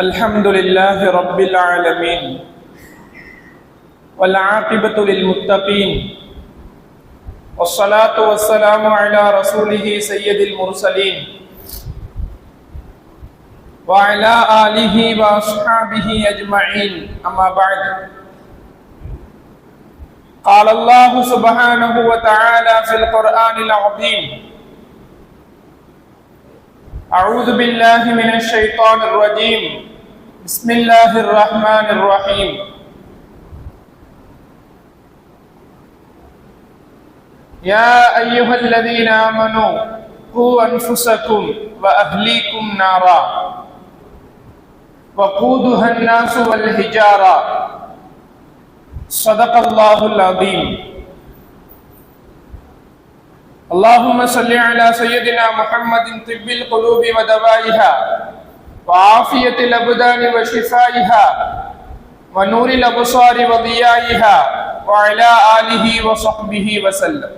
الحمد لله رب العالمين والعاقبة للمتقين والصلاة والسلام على رسوله سيد المرسلين وعلى آله وأصحابه أجمعين. أما بعد قال الله سبحانه وتعالى في القرآن العظيم أعوذ بالله من الشيطان الرجيم. بسم الله الرحمن الرحيم. يا أيها الذين آمنوا قوا أنفسكم وأهليكم نارا. وقودها الناس والحجارة. صدق الله العظيم. اللهم صل على سيدنا محمد طب القلوب ودوائها. وعافية الأبدان وشفائها ونور الأبصار وضيائها وعلى آله وصحبه وسلم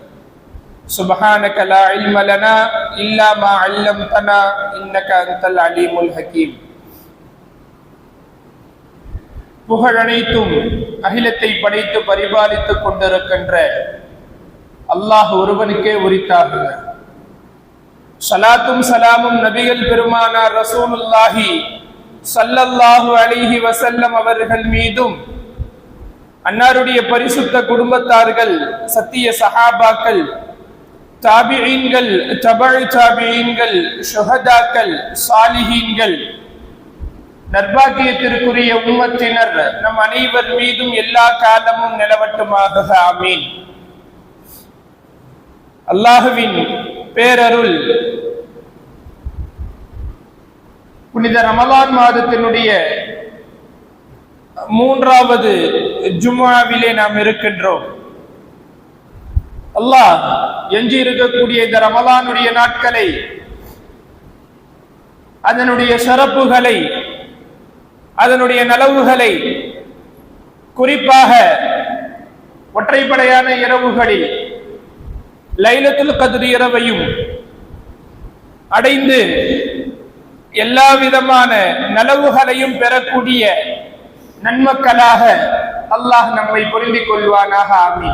سبحانك لا علم لنا إلا ما علمتنا إنك أنت العليم الحكيم புகழனைத்தும் அகிலத்தை படைத்து பரிபாலித்துக் கொண்டிருக்கின்ற அல்லாஹ் ஒருவனுக்கே உரித்தாகுங்க சலாத்தும் சலாமும் நபிகள் பெருமானார் ரசூலுல்லாஹி சல்லல்லாஹு அலிஹி வசல்லம் அவர்கள் மீதும் அன்னாருடைய பரிசுத்த குடும்பத்தார்கள் சத்திய சஹாபாக்கள் தாபியீன்கள் தபழ் தாபியீன்கள் சுஹதாக்கள் சாலிஹீன்கள் நர்பாக்கியத்திற்குரிய உம்மத்தினர் நம் அனைவர் மீதும் எல்லா காலமும் நிலவட்டுமாக. ஆமீன். அல்லாஹுவின் பேரருள். புனித ரமலான் மாதத்தினுடைய மூன்றாவது ஜும்மாவிலே நாம் இருக்கின்றோம். அல்லாஹ் எஞ்சி இருக்கக்கூடிய இந்த ரமலானுடைய நாட்களை அதனுடைய சிறப்புகளை அதனுடைய நலவுகளை குறிப்பாக ஒற்றைப்படையான இரவுகளில் லைலத்துல் கதிர் இரவையும் அடைந்து எல்லா விதமான நலவுகளையும் பெறக்கூடிய நன்மக்களாக அல்லாஹ் நம்மை புரிந்து கொள்வானாக ஆமி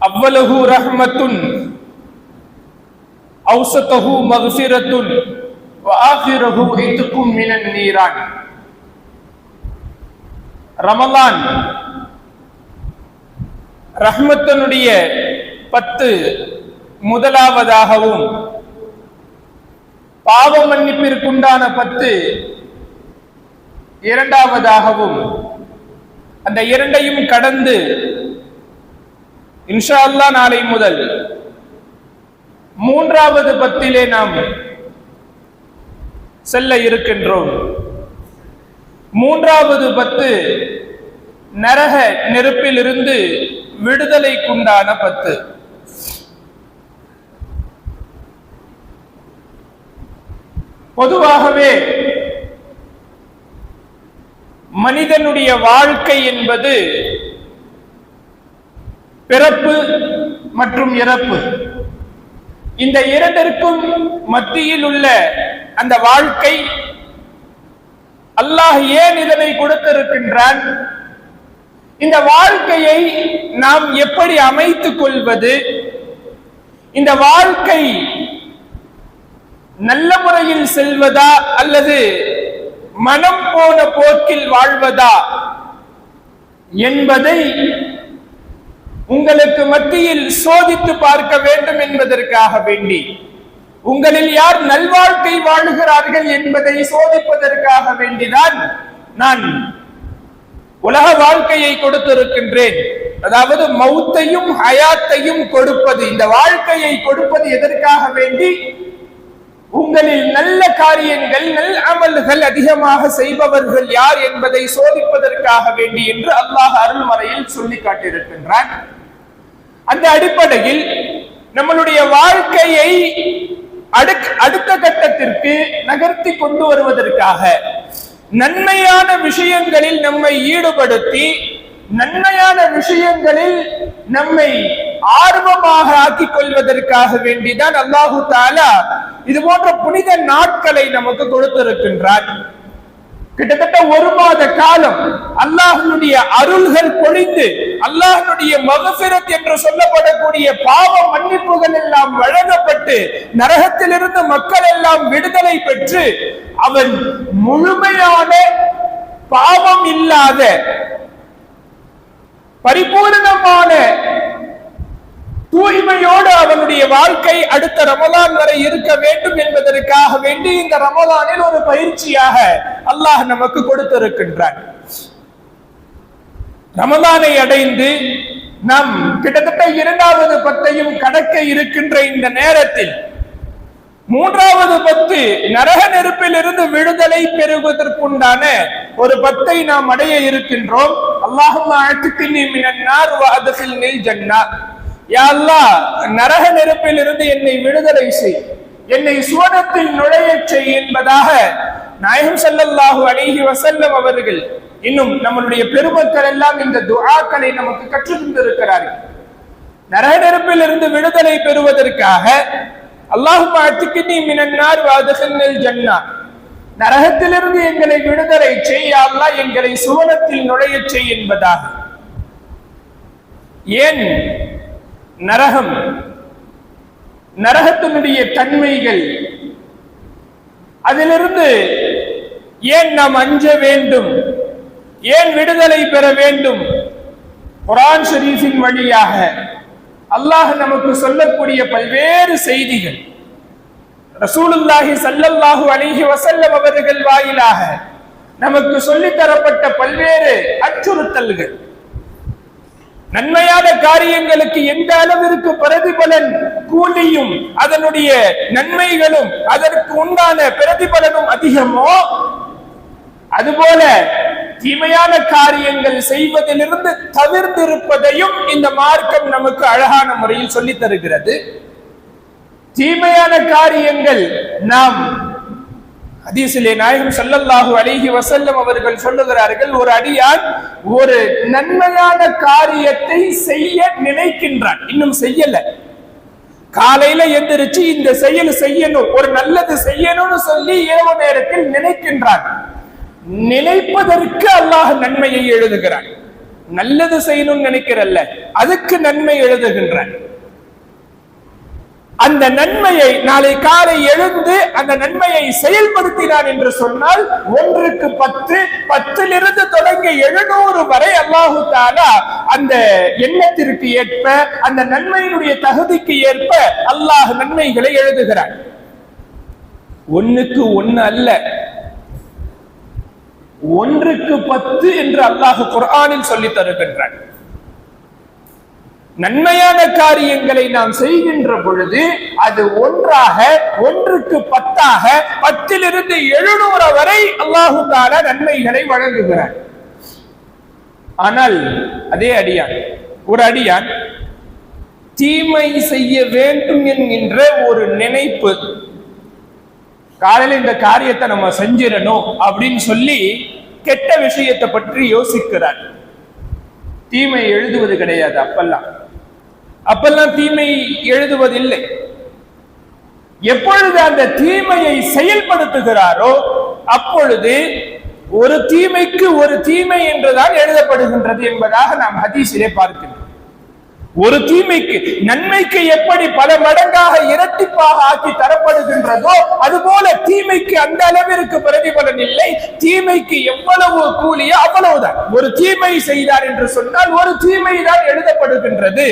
அவ்வளகு ரஹ்மத்துன் அவுசத்தகு மகுசிரத்துன் வாசிரகு இத்துக்கும் மினன் நீரான். ரமலான் ரஹ்மத்தனுடைய பத்து முதலாவதாகவும் பாவ மன்னிப்பிற்குண்டான பத்து இரண்டாவதாகவும் அந்த இரண்டையும் கடந்து இன்ஷா அல்லா நாளை முதல் மூன்றாவது பத்திலே நாம் செல்ல இருக்கின்றோம். மூன்றாவது பத்து நரக நெருப்பிலிருந்து விடுதலைக்குண்டான பத்து. பொதுவாகவே மனிதனுடைய வாழ்க்கை என்பது பிறப்பு மற்றும் இறப்பு. இந்த இரண்டிற்கும் மத்தியில் உள்ள அந்த வாழ்க்கை அல்லாஹ் ஏன் இதனை கொடுத்திருக்கின்றான்? இந்த வாழ்க்கையை நாம் எப்படி அமைத்துக் கொள்வது? இந்த வாழ்க்கை நல்ல முறையில் செல்வதா அல்லது மனம் போன போக்கில் வாழ்வதா என்பதை உங்களுக்கு மத்தியில் சோதித்து பார்க்க வேண்டும் என்பதற்காக வேண்டி. உங்களில் யார் நல்வாழ்க்கை வாழுகிறார்கள் என்பதை சோதிப்பதற்காக வேண்டிதான் நான் உலக வாழ்க்கையை கொடுத்திருக்கின்றேன். அதாவது மௌத்தையும் ஹயாத்தையும் கொடுப்பது இந்த வாழ்க்கையை கொடுப்பது எதற்காக வேண்டி? உங்களில் நல்ல காரியங்கள் நல் அமல்கள் அதிகமாக செய்பவர்கள் யார் என்பதை சோதிப்பதற்காக வேண்டி என்று அல்லாஹ் அருள்மறையில் சொல்லி காட்டியிருக்கின்றான். அந்த அடிப்படையில் நம்மளுடைய வாழ்க்கையை அடுத்த கட்டத்திற்கு நகர்த்தி கொண்டு வருவதற்காக நன்மையான விஷயங்களில் நம்மை ஈடுபடுத்தி நன்மையான விஷயங்களில் நம்மை ஆர்வமாக ஆக்கிக் கொள்வதற்காக வேண்டிதான் அல்லாஹு தாலா இது போன்ற புனித நாட்களை நமக்கு கொடுத்திருக்கின்றார் கிட்டத்தட்ட ஒரு மாத காலம் அல்லாஹனுடைய அருள்கள் பொழிந்து அல்லாஹனுடைய மகசிரத் என்று சொல்லப்படக்கூடிய பாவ மன்னிப்புகள் எல்லாம் வழங்கப்பட்டு நரகத்திலிருந்து மக்கள் எல்லாம் விடுதலை பெற்று அவன் முழுமையான பாவம் இல்லாத பரிபூர்ணமான தூய்மையோடு அவனுடைய வாழ்க்கை அடுத்த ரமலான் வரை இருக்க வேண்டும் என்பதற்காக வேண்டி இந்த ரமலானில் ஒரு பயிற்சியாக அல்லாஹ் நமக்கு கொடுத்திருக்கின்றான். ரமலானை அடைந்து நாம் கிட்டத்தட்ட இரண்டாவது பத்தையும் கடக்க இருக்கின்ற இந்த நேரத்தில் மூன்றாவது பத்து நரக நெருப்பில் இருந்து விடுதலை பெறுவதற்குண்டான ஒரு பத்தை நாம் அடைய இருக்கின்றோம். அல்லாஹும் அழைத்துக்கு மினன்னார் ஜன்னா. யாழ்லா நரக நெருப்பில் இருந்து என்னை விடுதலை செய். என்னை சுவனத்தில் நுழையச் செய் என்பதாக நாயகம் செல்லல்லாஹு அழகி வசல்லம் அவர்கள் இன்னும் நம்மளுடைய பெருமக்கள் எல்லாம் இந்த துஆக்களை நமக்கு கற்றுக் தந்திருக்கிறார்கள் நரக நெருப்பில் இருந்து விடுதலை பெறுவதற்காக அல்லாஹும் நீ மினன்னார் வாதுகில் ஜன்னா. நரகத்திலிருந்து எங்களை விடுதலை செய்யாமலா எங்களை சுவனத்தில் நுழையச் செய் என்பதாக. ஏன்? நரகம். நரகத்தினுடைய தன்மைகள். அதிலிருந்து ஏன் நாம் அஞ்ச வேண்டும்? ஏன் விடுதலை பெற வேண்டும்? குரான் ஷரீஃபின் வழியாக. அல்லாஹ் நமக்கு சொல்லக்கூடிய பல்வேறு செய்திகள். ரசூலுல்லாஹி சல்லல்லாஹு அலிஹி வசல்லம் அவர்கள் வாயிலாக நமக்கு சொல்லித் தரப்பட்ட பல்வேறு அச்சுறுத்தல்கள். நன்மையான காரியங்களுக்கு எந்த அளவிற்கு பிரதிபலன் கூலியும் அதனுடைய நன்மைகளும் அதற்கு உண்டான பிரதிபலனும் அதிகமோ அதுபோல தீமையான காரியங்கள் செய்வதிலிருந்து தவிர்த்திருப்பதையும் இந்த மார்க்கம் நமக்கு அழகான முறையில் சொல்லித் தருகிறது தீமையான காரியங்கள் நாம் அதீசிலே நாயகம் சல்லல்லாஹு அலைஹி வசல்லம் அவர்கள் சொல்லுகிறார்கள் ஒரு அடியான் ஒரு நன்மையான காரியத்தை செய்ய நினைக்கின்றான். இன்னும் செய்யல. காலையில எந்திரிச்சு இந்த செயல் செய்யணும் ஒரு நல்லது செய்யணும்னு சொல்லி இரவு நேரத்தில் நினைக்கின்றான். நினைப்பதற்கு அல்லாஹ் நன்மையை எழுதுகிறான். நல்லது செய்யணும்னு நினைக்கிறல்ல அதுக்கு நன்மை எழுதுகின்றான். அந்த நன்மையை நாளை காலை எழுந்து அந்த நன்மையை செயல்படுத்தினான் என்று சொன்னால் ஒன்றுக்கு பத்து பத்திலிருந்து தொடங்கி எழுநூறு வரை அல்லாஹு தாலா அந்த எண்ணத்திற்கு ஏற்ப அந்த நன்மையினுடைய தகுதிக்கு ஏற்ப அல்லாஹ் நன்மைகளை எழுதுகிறான். ஒண்ணுக்கு ஒண்ணு அல்ல. ஒன்றுக்கு பத்து என்று அல்லாஹ் குரானில் சொல்லி தருகின்றான். நன்மையான காரியங்களை நாம் செய்கின்ற பொழுது அது ஒன்றாக ஒன்றுக்கு பத்தாக பத்திலிருந்து எழுநூறு வரை அல்லாஹு தாலா நன்மைகளை வழங்குகிறார் ஆனால் அதே அடியான் ஒரு அடியான் தீமை செய்ய வேண்டும் என்கின்ற ஒரு நினைப்பு காலையில் இந்த காரியத்தை நம்ம செஞ்சிடணும் அப்படின்னு சொல்லி கெட்ட விஷயத்தை பற்றி யோசிக்கிறார். தீமை எழுதுவது கிடையாது அப்பெல்லாம். அப்பெல்லாம் தீமை எழுதுவதில்லை. எப்பொழுது அந்த தீமையை செயல்படுத்துகிறாரோ அப்பொழுது ஒரு தீமைக்கு ஒரு தீமை என்றுதான் எழுதப்படுகின்றது என்பதாக நாம் ஹதீஸிலே பார்க்கின்றோம். ஒரு தீமைக்கு நன்மைக்கு எப்படி பல மடங்காக இரட்டிப்பாக ஆக்கி தரப்படுகின்றதோ அதுபோல தீமைக்கு அந்த அளவிற்கு பிரதிபலன் இல்லை. தீமைக்கு எவ்வளவு கூலியோ அவ்வளவுதான். ஒரு தீமை செய்தார் என்று சொன்னால் ஒரு தீமை தான் எழுதப்படுகின்றது.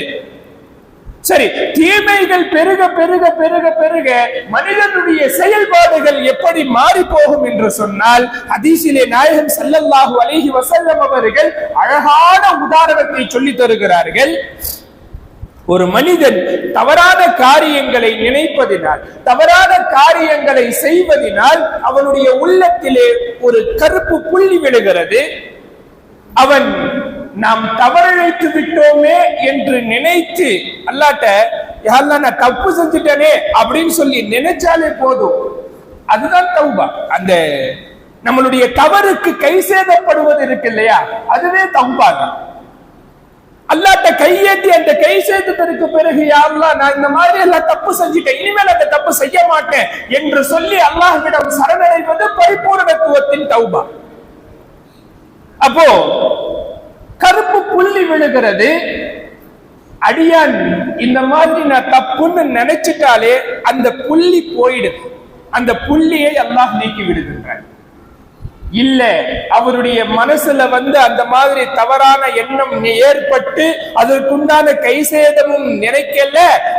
சரி தீமைகள் பெருக பெருக பெருக பெருக மனிதனுடைய செயல்பாடுகள் எப்படி மாறி போகும் என்று சொன்னால் அதிசிலே நாயகன் செல்லல்லாஹு அலிஹி வசல்லம் அவர்கள் அழகான உதாரணத்தை சொல்லி தருகிறார்கள். ஒரு மனிதன் தவறான காரியங்களை நினைப்பதினால் தவறான காரியங்களை செய்வதினால் அவனுடைய உள்ளத்திலே ஒரு கருப்பு புள்ளி விழுகிறது. அவன் நாம் தவறிழைத்து விட்டோமே என்று நினைத்து அல்லாட்ட யாரெல்லாம் நான் தப்பு செஞ்சுட்டனே அப்படின்னு சொல்லி நினைச்சாலே போதும். அதுதான் தௌபா. அந்த நம்மளுடைய தவறுக்கு கை சேதப்படுவது இருக்கு இல்லையா? அதுவே தௌபா தான் அல்லாட்ட கையேத்தி அந்த கை சேர்த்ததற்கு பிறகு யாருலா நான் இந்த மாதிரி எல்லாம் தப்பு செஞ்சுட்டேன் இனிமேல் அந்த தப்பு செய்ய மாட்டேன் என்று சொல்லி அல்லாஹ்விடம் சரணடைவது பரிபூர்ணத்துவத்தின் தௌபா. அப்போ கருப்பு புள்ளி விழுகிறது. அடியான் இந்த மாதிரி நான் தப்புன்னு நினைச்சிட்டாலே அந்த புள்ளி போயிடுது. அந்த புள்ளியை அல்லாஹ் நீக்கி விடுகின்றார் இல்ல அவருடைய மனசுல வந்து அந்த மாதிரி தவறான எண்ணம் ஏற்பட்டு அதற்குண்டான கை சேதமும் நினைக்கல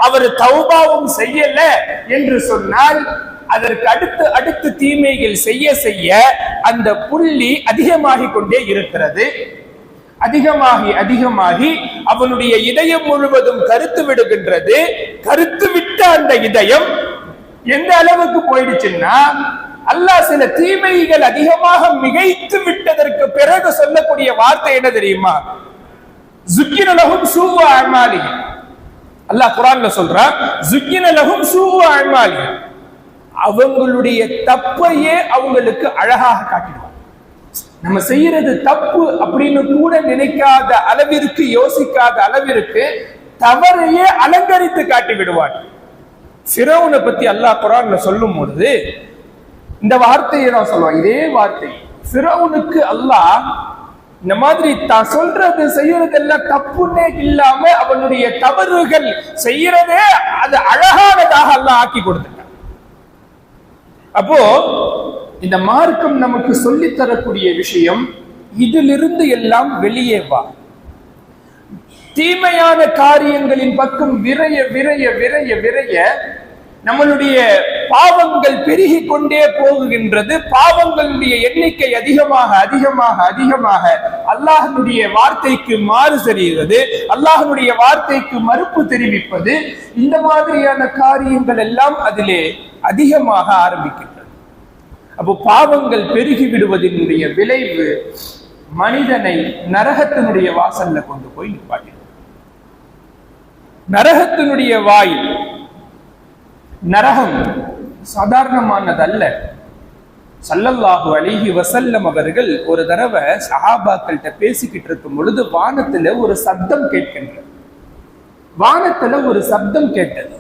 அவர் தௌபாவும் செய்யல என்று சொன்னால் அதற்கு அடுத்து அடுத்து தீமைகள் செய்ய செய்ய அந்த புள்ளி அதிகமாகிக் கொண்டே இருக்கிறது. அதிகமாகி அதிகமாகி அவனுடைய இதயம் முழுவதும் கருத்து விடுகின்றது. கருத்து விட்ட அந்த இதயம் எந்த அளவுக்கு போயிடுச்சுன்னா அல்லாஹ் சில தீமைகள் அதிகமாக மிகைத்து விட்டதற்கு பிறகு சொல்லக்கூடிய வார்த்தை என்ன தெரியுமா? ஜுக்கினலகும் சூவ அழ்மாலி அல்லாஹ் குரான்ல சொல்றான் ஜுக்கினலகும் சூவ அழ்மாலி அவங்களுடைய தப்பையே அவங்களுக்கு அழகாக காட்டிடுவான். நம்ம செய்யறது தப்பு அப்படின்னு கூட நினைக்காத அளவிற்கு யோசிக்காத அளவிற்கு தவறையே அலங்கரித்து காட்டி விடுவான் சிரவுனை பத்தி அல்லாஹ் குரான்ல சொல்லும் பொழுது இந்த வார்த்தையை நான் சொல்லுவான். இதே வார்த்தை சிரவுனுக்கு அல்லாஹ் இந்த மாதிரி தான் சொல்றது செய்யறதெல்லாம் தப்புன்னே இல்லாம அவனுடைய தவறுகள் செய்யறதே அது அழகானதாக அல்லாஹ் ஆக்கி கொடுத்துட்டான். அப்போ இந்த மார்க்கம் நமக்கு சொல்லித் தரக்கூடிய விஷயம் இதிலிருந்து எல்லாம் வெளியே வா. தீமையான காரியங்களின் பக்கம் விரைய விரைய விரைய விரைய நம்மளுடைய பாவங்கள் பெருகி கொண்டே போகுகின்றது. பாவங்களுடைய எண்ணிக்கை அதிகமாக அதிகமாக அதிகமாக அல்லாஹனுடைய வார்த்தைக்கு மாறு தெரிகிறது அல்லாஹனுடைய வார்த்தைக்கு மறுப்பு தெரிவிப்பது இந்த மாதிரியான காரியங்கள் எல்லாம் அதிலே அதிகமாக ஆரம்பிக்கின்றது அப்போ பாவங்கள் பெருகி விடுவதனுடைய விளைவு மனிதனை நரகத்தினுடைய வாசல்ல கொண்டு போய் நிப்பாட்டி. நரகத்தினுடைய வாயில் நரகம் சாதாரணமானதல்ல. சல்லல்லாஹு அலிஹி வசல்லம் அவர்கள் ஒரு தடவை சஹாபாக்கள்கிட்ட பேசிக்கிட்டு இருக்கும் பொழுது வானத்துல ஒரு சப்தம் கேட்கின்றது. வானத்துல ஒரு சப்தம் கேட்டது.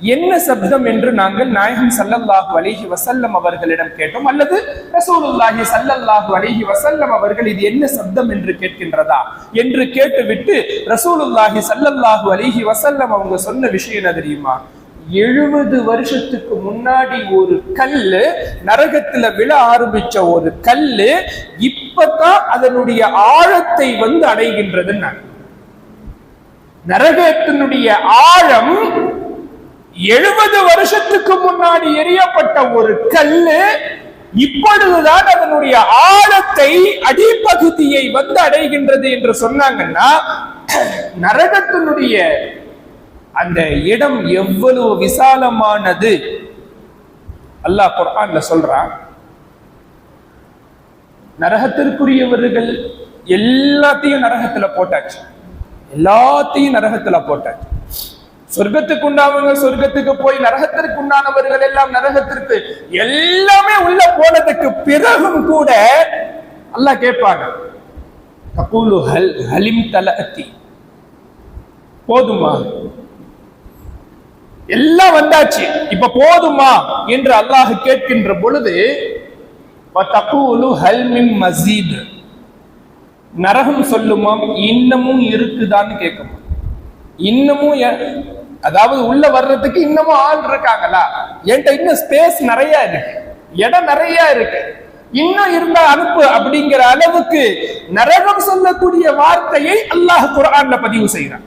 என்ன சப்தம் என்று நாங்கள் நாயகம் சல்லல்லாஹு அலிஹி வசல்லம் அவர்களிடம் கேட்டோம்? அல்லது ரசூலுல்லாஹி சல்லல்லாஹு அலிஹி வசல்லம் அவர்கள் இது என்ன சப்தம் என்று கேட்கின்றதா? என்று கேட்டுவிட்டு ரசூலுல்லாஹி சல்லல்லாஹு அலிஹி வசல்லம் அவங்க சொன்ன விஷயம் என்ன தெரியுமா? எழுபது வருஷத்துக்கு முன்னாடி ஒரு கல்லு நரகத்துல விழ ஆரம்பிச்ச ஒரு கல்லு இப்பதான் அதனுடைய ஆழத்தை வந்து அடைகின்றது நரகத்தினுடைய ஆழம் எழுபது வருஷத்துக்கு முன்னாடி எரியப்பட்ட ஒரு கல்லு இப்பொழுதுதான் அதனுடைய ஆழத்தை அடிப்பகுதியை வந்து அடைகின்றது என்று சொன்னாங்கன்னா நரகத்தினுடைய அந்த இடம் எவ்வளவு விசாலமானது? அல்லாஹ் குர்ஆன்ல சொல்றான் நரகத்திற்குரியவர்கள் எல்லாத்தையும் நரகத்துல போட்டாச்சு. எல்லாத்தையும் நரகத்துல போட்டாச்சு. சொர்க்கத்துக்கு உண்டானவங்க சொர்க்கத்துக்கு போய் நரகத்திற்கு உண்டானவர்கள் எல்லாம் நரகத்திற்கு எல்லாமே உள்ள போனதுக்கு பிறகும் கூட அல்லாஹ் கேட்பாங்க. கபூலு ஹல் ஹலிம் தலஅத்தி. போதுமா? எல்லாம் வந்தாச்சு. இப்ப போதுமா என்று அல்லாஹ் கேட்கின்ற பொழுது தகூலு ஹல்மின் மசீத். நரகம் சொல்லுமாம் இன்னமும் இருக்குதான்னு கேட்கும்? இன்னமும் அதாவது உள்ள வர்றதுக்கு இன்னமும் ஆள் இருக்காங்களா? என்கிட்ட இன்னும் ஸ்பேஸ் நிறைய இருக்கு. இடம் நிறைய இருக்கு. இன்னும் இருந்தா அனுப்பு அப்படிங்கிற அளவுக்கு நரகம் சொல்லக்கூடிய வார்த்தையை அல்லாஹ் குரான்ல பதிவு செய்யறான்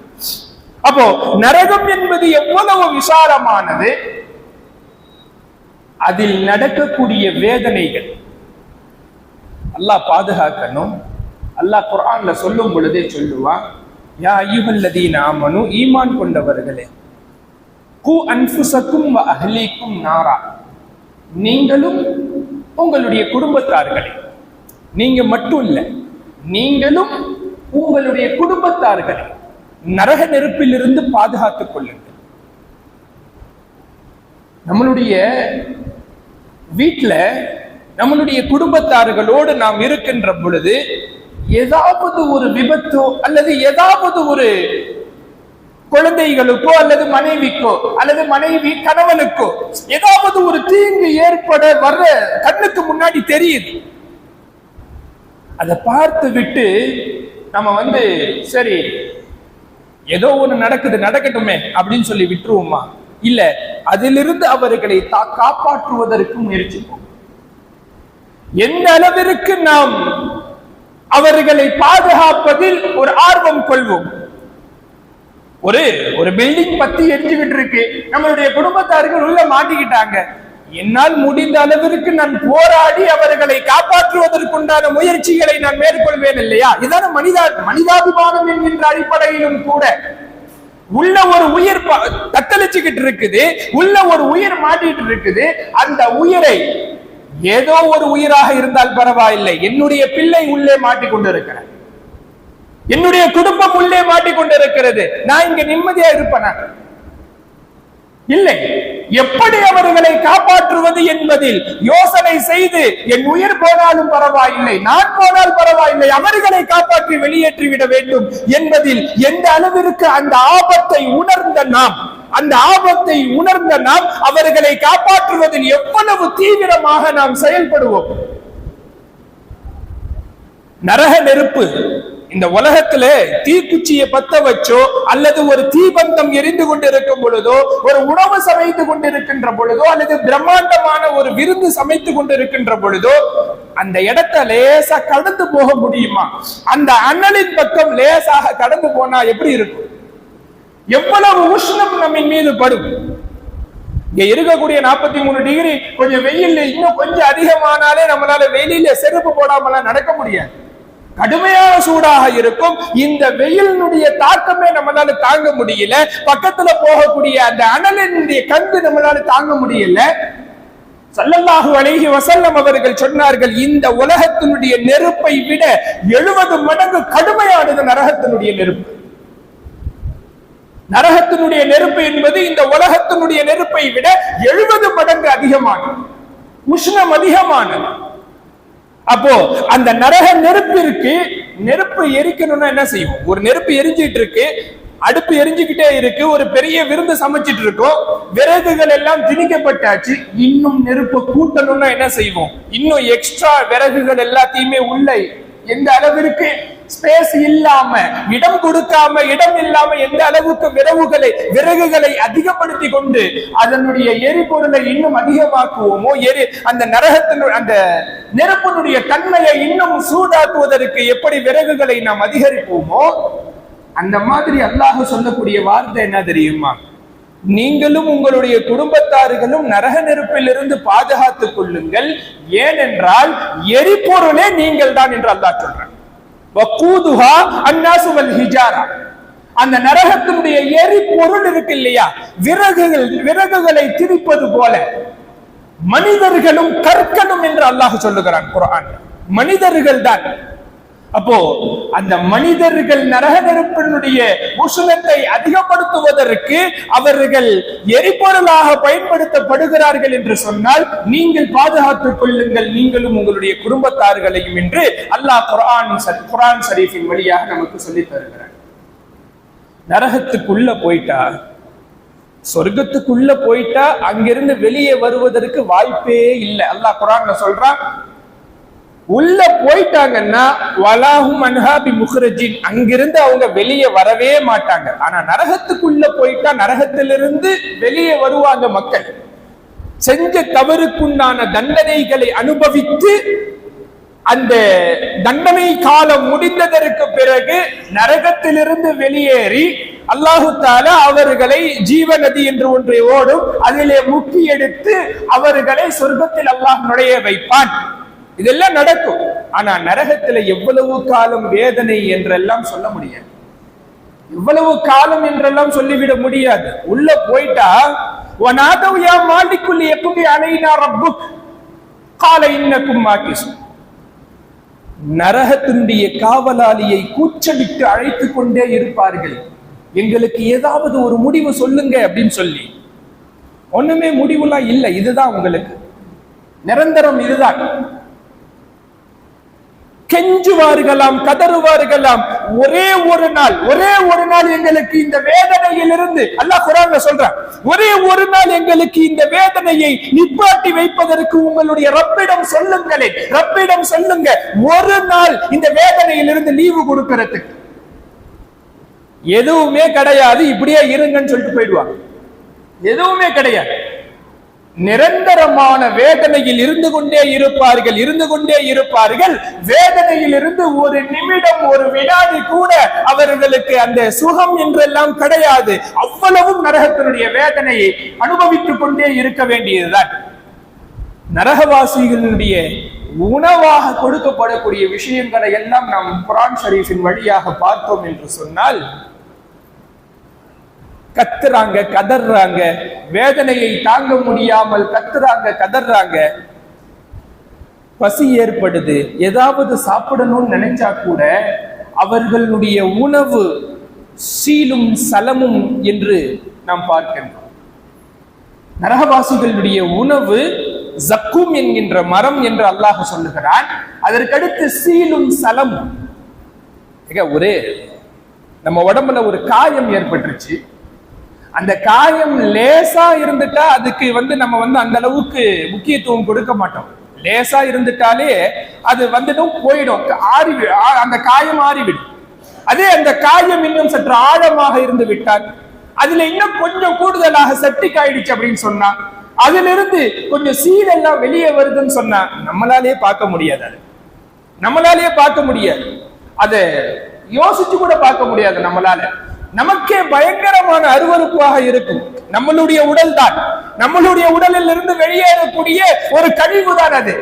அப்போ நரகம் என்பது எவ்வளவு விசாலமானது அதில் நடக்கக்கூடிய வேதனைகள். அல்லாஹ் பாதுகாக்கணும். அல்லாஹ் குரான்ல சொல்லும் பொழுதே சொல்லுவான் யா ஐயுகல்லதீன் ஆமனு ஈமான் கொண்டவர்களே கு அன்புசக்கும் அஹ்லீக்கும் நாரா. நீங்களும் உங்களுடைய குடும்பத்தார்களே நீங்க மட்டும் இல்ல நீங்களும் உங்களுடைய குடும்பத்தார்களே நரக நெருப்பிலிருந்து பாதுகாத்துக் கொள்ளுங்கள். நம்மளுடைய வீட்டுல நம்மளுடைய குடும்பத்தார்களோடு நாம் இருக்கின்ற பொழுது ஏதாவது ஒரு விபத்தோ அல்லது ஏதாவது ஒரு குழந்தைகளுக்கோ அல்லது மனைவிக்கோ அல்லது மனைவி கணவனுக்கோ ஏதாவது ஒரு தீங்கு ஏற்பட வர்ற கண்ணுக்கு முன்னாடி தெரியுது. அதை பார்த்து விட்டு நம்ம வந்து சரி ஏதோ ஒண்ணு நடக்குது நடக்கட்டுமே அப்படின்னு சொல்லி விட்டுருவோமா? இல்ல அதிலிருந்து அவர்களை தா- காப்பாற்றுவதற்கு முயற்சிப்போம். எந்த அளவிற்கு நாம் அவர்களை பாதுகாப்பதில் ஒரு ஆர்வம் கொள்வோம்? ஒரு ஒரு பில்டிங் பத்தி எரிஞ்சுக்கிட்டு இருக்கு. நம்மளுடைய குடும்பத்தார்கள் உள்ள மாட்டிக்கிட்டாங்க. என்னால் முடிந்த அளவிற்கு நான் போராடி அவர்களை காப்பாற்றுவதற்குண்டான முயற்சிகளை நான் மேற்கொள்வேன் இல்லையா? இதான மனிதா மனிதாபிமானம் என்கின்ற அடிப்படையிலும் கூட. உள்ள ஒரு உயிர் ப- தத்தளிச்சுக்கிட்டு இருக்குது. உள்ள ஒரு உயிர் மாட்டிட்டு இருக்குது. அந்த உயிரை ஏதோ ஒரு உயிராக இருந்தால் பரவாயில்லை. என்னுடைய பிள்ளை உள்ளே மாட்டிக்கொண்டிருக்கிறேன் என்னுடைய குடும்பம் உள்ளே மாட்டிக்கொண்டிருக்கிறது. நான் இங்க நிம்மதியா இருப்பேனா? இல்லை. எப்படி அவர்களை காப்பாற்றுவது என்பதில் யோசனை செய்து என் உயிர் போனாலும் பரவாயில்லை நான் போனால் பரவாயில்லை அவர்களை காப்பாற்றி வெளியேற்றி விட வேண்டும் என்பதில் எந்த அளவிற்கு அந்த ஆபத்தை உணர்ந்த நாம் அந்த ஆபத்தை உணர்ந்த நாம் அவர்களை காப்பாற்றுவதில் எவ்வளவு தீவிரமாக நாம் செயல்படுவோம். நரக நெருப்பு இந்த உலகத்துல தீக்குச்சியை பத்த வச்சோ அல்லது ஒரு தீபந்தம் எரிந்து கொண்டிருக்கும் பொழுதோ ஒரு உணவு சமைத்து கொண்டிருக்கின்ற பொழுதோ அல்லது பிரம்மாண்டமான ஒரு விருந்து சமைத்து கொண்டிருக்கின்ற பொழுதோ அந்த இடத்தை லேசா கடந்து போக முடியுமா? அந்த அண்ணலின் பக்கம் லேசாக கடந்து போனா எப்படி இருக்கும்? எவ்வளவு உஷ்ணம் நம்மின் மீது படும்? இங்க இருக்கக்கூடிய 43 மூணு டிகிரி கொஞ்சம் வெயில் இன்னும் கொஞ்சம் அதிகமானாலே நம்மளால வெயிலில செருப்பு போடாமலாம் நடக்க முடியாது. கடுமையான சூடாக இருக்கும். இந்த வெயிலினுடைய தாக்கமே நம்மளால தாங்க முடியல. பக்கத்துல போகக்கூடிய அந்த அனலினுடைய கந்து நம்மளால தாங்க முடியல. சல்லல்லாஹு அலைஹி வசல்லம் அவர்கள் சொன்னார்கள் இந்த உலகத்தினுடைய நெருப்பை விட எழுபது மடங்கு கடுமையானது நரகத்தினுடைய நெருப்பு. நரகத்தினுடைய நெருப்பு என்பது இந்த உலகத்தினுடைய நெருப்பை விட எழுபது மடங்கு அதிகமானது. உஷ்ணம் அதிகமானது. அப்போ அந்த நரக நெருப்பிற்கு நெருப்பு எரிக்கணும்னா என்ன செய்வோம் ஒரு நெருப்பு எரிஞ்சிட்டு இருக்கு அடுப்பு எரிஞ்சுக்கிட்டே இருக்கு ஒரு பெரிய விருந்து சமைச்சிட்டு இருக்கோம் விறகுகள் எல்லாம் திணிக்கப்பட்டாச்சு இன்னும் நெருப்பு கூட்டணும்னா என்ன செய்வோம்? இன்னும் எக்ஸ்ட்ரா விறகுகள் எல்லாத்தையுமே உள்ள எந்த அளவிற்கு ஸ்பேஸ் இல்லாம இடம் கொடுக்காம இடம் இல்லாம எந்த அளவுக்கு விறகுகளை விறகுகளை அதிகப்படுத்தி கொண்டு அதனுடைய எரிபொருளை இன்னும் அதிகமாக்குவோமோ எரி அந்த நரகத்தினு அந்த நெருப்பினுடைய தன்மையை இன்னும் சூடாக்குவதற்கு எப்படி விறகுகளை நாம் அதிகரிப்போமோ அந்த மாதிரி அல்லாஹ் சொல்லக்கூடிய வார்த்தை என்ன தெரியுமா? நீங்களும் உங்களுடைய குடும்பத்தார்களும் நரக நெருப்பிலிருந்து பாதுகாத்துக் கொள்ளுங்கள். ஏனென்றால் எரிபொருளே நீங்கள் தான் என்று அல்லாஹ் சொல்றேன். வக்கூதுஹா அன்னாசு வல் ஹிஜாரா. அந்த நரகத்தினுடைய எரிபொருள் இருக்கு இல்லையா? விறகுகள் விறகுகளை திரிப்பது போல. மனிதர்களும் கற்கணும் என்று அல்லாஹ் சொல்லுகிறான் குரான் மனிதர்கள் தான். அப்போ அந்த மனிதர்கள் நரக நெருப்பினுடைய உஷ்ணத்தை அதிகப்படுத்துவதற்கு அவர்கள் எரிபொருளாக பயன்படுத்தப்படுகிறார்கள் என்று சொன்னால் நீங்கள் பாதுகாத்துக் கொள்ளுங்கள் நீங்களும் உங்களுடைய குடும்பத்தார்களையும் என்று அல்லாஹ் குரான் குரான் ஷரீஃபின் வழியாக நமக்கு சொல்லித் தருகிறார் நரகத்துக்குள்ள போயிட்டா சொர்க்கத்துக்குள்ள போயிட்டா அங்கிருந்து வெளியே வருவதற்கு வாய்ப்பே இல்லை. அல்லாஹ் குரான் சொல்றான் உள்ள போயிட்டாங்கன்னா வலாஹும் அன்ஹாபி முஹ்ரஜின் அங்கிருந்து அவங்க வெளியே வரவே மாட்டாங்க. ஆனா நரகத்துக்குள்ள போயிட்டா நரகத்திலிருந்து வெளியே வருவாங்க மக்கள். செஞ்ச தவறுக்குண்டான தண்டனைகளை அனுபவித்து அந்த தண்டனை காலம் முடிந்ததற்கு பிறகு நரகத்திலிருந்து வெளியேறி அல்லாஹு தாலா அவர்களை ஜீவ நதி என்று ஒன்றை ஓடும் அதிலே முக்கி எடுத்து அவர்களை சொர்க்கத்தில் அல்லாஹ் நுழைய வைப்பான். இதெல்லாம் நடக்கும். ஆனா நரகத்துல எவ்வளவு காலம் வேதனை என்றெல்லாம் சொல்ல முடியாது. இவ்வளவு காலம் என்றெல்லாம் சொல்லிவிட முடியாது. உள்ள போயிட்டா வனாதவ் யா மாலிக்குல் எப்படி அலைனா ரப்புக்? கால இன்னக்கும் மாக்கிசு நரகத்தினுடைய காவலாளியை கூச்சலிட்டு அழைத்து கொண்டே இருப்பார்கள். எங்களுக்கு ஏதாவது ஒரு முடிவு சொல்லுங்க அப்படின்னு சொல்லி. ஒண்ணுமே முடிவுலாம் இல்லை. இதுதான் உங்களுக்கு. நிரந்தரம் இதுதான். கெஞ்சுவார்களாம் கதறுவார்களாம். ஒரே ஒரு நாள் ஒரே ஒரு நாள் எங்களுக்கு இந்த வேதனையிலிருந்து அல்லாஹ் குரான்ல சொல்றான் ஒரே ஒரு நாள் எங்களுக்கு இந்த வேதனையை நிப்பாட்டி வைப்பதற்கு உங்களுடைய ரப்பிடம் சொல்லுங்களே ரப்பிடம் சொல்லுங்க. ஒரு நாள் இந்த வேதனையிலிருந்து லீவு கொடுக்கறதுக்கு. எதுவுமே கிடையாது இப்படியே இருங்கன்னு சொல்லிட்டு போயிடுவாங்க. எதுவுமே கிடையாது. நிரந்தரமான வேதனையில் இருந்து கொண்டே இருப்பார்கள் இருந்து கொண்டே இருப்பார்கள். வேதனையில் இருந்து ஒரு நிமிடம் ஒரு வினாடி கூட அவர்களுக்கு அந்த சுகம் என்றெல்லாம் கிடையாது. அவ்வளவும் நரகத்தினுடைய வேதனையை அனுபவித்துக் கொண்டே இருக்க வேண்டியதுதான். நரகவாசிகளுடைய உணவாக கொடுக்கப்படக்கூடிய விஷயங்களை எல்லாம் நாம் குரான் ஷரீஃபின் வழியாக பார்த்தோம் என்று சொன்னால் கத்துறாங்க கதறாங்க வேதனையை தாங்க முடியாமல் கத்துறாங்க கதறாங்க பசி ஏற்படுது. ஏதாவது சாப்பிடணும்னு நினைச்சா கூட அவர்களுடைய உணவு சீலும் சலமும் என்று நாம் பார்க்கின்றோம். நரகவாசிகளுடைய உணவு ஜக்கும் என்கின்ற மரம் என்று அல்லாஹ் சொல்லுகிறான். அதற்கடுத்து சீலும் சலமும். மிக ஒரு நம்ம உடம்புல ஒரு காயம் ஏற்பட்டுருச்சு. அந்த காயம் லேசா இருந்துட்டா அதுக்கு வந்து நம்ம வந்து அந்த அளவுக்கு முக்கியத்துவம் கொடுக்க மாட்டோம். லேசா இருந்துட்டாலே அது வந்துடும் போயிடும். ஆறி ஆ- அந்த காயம் ஆறிவிடும் அதே அந்த காயம் இன்னும் சற்று ஆழமாக இருந்து விட்டால் அதுல இன்னும் கொஞ்சம் கூடுதலாக செப்டிக் ஆயிடுச்சு அப்படின்னு சொன்னா அதுல இருந்து கொஞ்சம் சீலெல்லாம் வெளியே வருதுன்னு சொன்னா நம்மளாலேயே பார்க்க முடியாது அது. நம்மளாலேயே பார்க்க முடியாது. அதை யோசிச்சு கூட பார்க்க முடியாது நம்மளால. நமக்கே பயங்கரமான அருவருப்பாக இருக்கும். நம்மளுடைய உடல் தான் நம்மளுடைய உடலில் இருந்து வெளியேறக்கூடிய ஒரு கழிவு தான் அது.